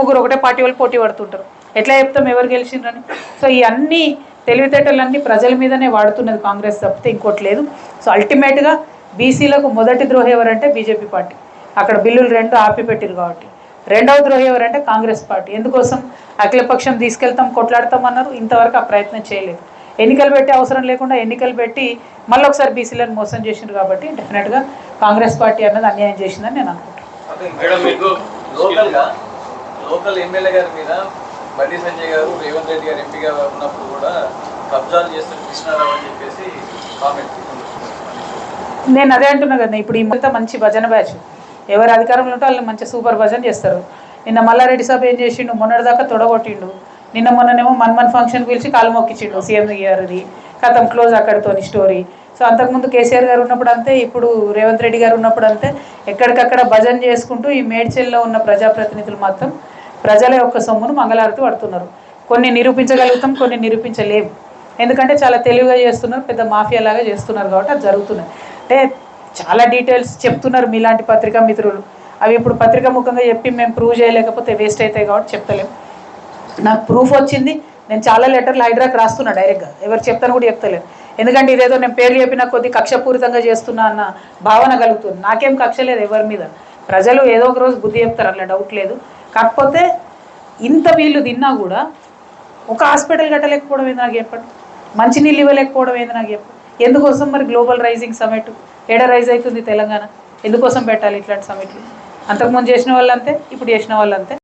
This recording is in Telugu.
ముగ్గురు ఒకటే పార్టీ వాళ్ళు పోటీ పడుతుంటారు. ఎట్లా చెప్తాం ఎవరు గెలిచిండ్రని? సో ఈ అన్ని తెలివితేటలన్నీ ప్రజల మీదనే వాడుతున్నది కాంగ్రెస్ తప్పితే ఇంకోటి లేదు. సో అల్టిమేట్గా బీసీలకు మొదటి ద్రోహి ఎవరంటే బీజేపీ పార్టీ. అక్కడ బిల్లులు రెండు ఆపిపెట్టిరు కాబట్టి. రెండవ ద్రోహి ఎవరంటే కాంగ్రెస్ పార్టీ. ఎందుకోసం? అఖిలపక్షం తీసుకెళ్తాం కొట్లాడతాం అన్నారు. ఇంతవరకు ఆ ప్రయత్నం చేయలేదు. ఎన్నికలు పెట్టే అవసరం లేకుండా ఎన్నికలు పెట్టి మళ్ళీ ఒకసారి బీసీలను మోసం చేసిండ్రు కాబట్టి డెఫినెట్గా కాంగ్రెస్ పార్టీ అన్నది అన్యాయం చేసిందని నేను అనుకుంటున్నాను. లోకల్ ఎమ్మెల్యే గారి మీద బండి సంజయ్ గారు రేవంత్ రెడ్డి గారు ఎంపీగా ఉన్నప్పుడు కూడా కబ్జాలు చేస్తున్న కృష్ణారావు అని చెప్పేసి కామెంట్ నేను అదే అంటున్నా కదా ఇప్పుడు ఈ మొత్తం మంచి భజన బ్యాచ్. ఎవరు అధికారంలో ఉంటే వాళ్ళు మంచి సూపర్ భజన చేస్తారు. నిన్న మల్లారెడ్డి సాబ్ ఏం చేసిండు? మొన్నటిదాకా తొడగొట్టిండు. నిన్న మొన్ననేమో మన్మన్ ఫంక్షన్ పిలిచి కాలు మొక్కించిండు సీఎం గారిది. కథం క్లోజ్ అక్కడితోని స్టోరీ. సో అంతకుముందు కేసీఆర్ గారు ఉన్నప్పుడు అంతే ఇప్పుడు రేవంత్ రెడ్డి గారు ఉన్నప్పుడు అంతే. ఎక్కడికక్కడ భజన చేసుకుంటూ ఈ మేడ్చెల్లో ఉన్న ప్రజాప్రతినిధులు మాత్రం ప్రజల యొక్క సొమ్మును మంగళారతి పడుతున్నారు. కొన్ని నిరూపించగలుగుతాం కొన్ని నిరూపించలేవు ఎందుకంటే చాలా తెలివిగా చేస్తున్నారు పెద్ద మాఫియా లాగా చేస్తున్నారు కాబట్టి అది జరుగుతున్నాయి అంటే చాలా డీటెయిల్స్ చెప్తున్నారు మీలాంటి పత్రికా మిత్రులు. అవి ఇప్పుడు పత్రికా ముఖంగా చెప్పి మేము ప్రూవ్ చేయలేకపోతే వేస్ట్ అవుతాయి కాబట్టి చెప్తలేము నాకు ప్రూఫ్ వచ్చింది. నేను చాలా లెటర్లు హైడ్రాకి రాస్తున్నా డైరెక్ట్గా. ఎవరు చెప్తాను కూడా చెప్తలేను. ఎందుకంటే ఇదేదో నేను పేరు చెప్పిన కొద్ది కక్షపూరితంగా చేస్తున్నా అన్న భావన కలుగుతుంది. నాకేం కక్ష లేదు ఎవరి మీద. ప్రజలు ఏదో ఒక రోజు బుద్ధి చెప్తారు అట్లా డౌట్ లేదు. కాకపోతే ఇంత వీళ్ళు తిన్నా కూడా ఒక హాస్పిటల్ కట్టలేకపోవడం ఏంది నాకు చెప్పండి? మంచినీళ్ళు ఇవ్వలేకపోవడం ఏంది నాకు చెప్పండి? ఎందుకోసం మరి గ్లోబల్ రైజింగ్ సమిట్ ఏడ రైజ్ అవుతుంది తెలంగాణ? ఎందుకోసం పెట్టాలి ఇట్లాంటి సమిట్లు అంతకుముందు చేసిన వాళ్ళంతే ఇప్పుడు చేసిన వాళ్ళంతే.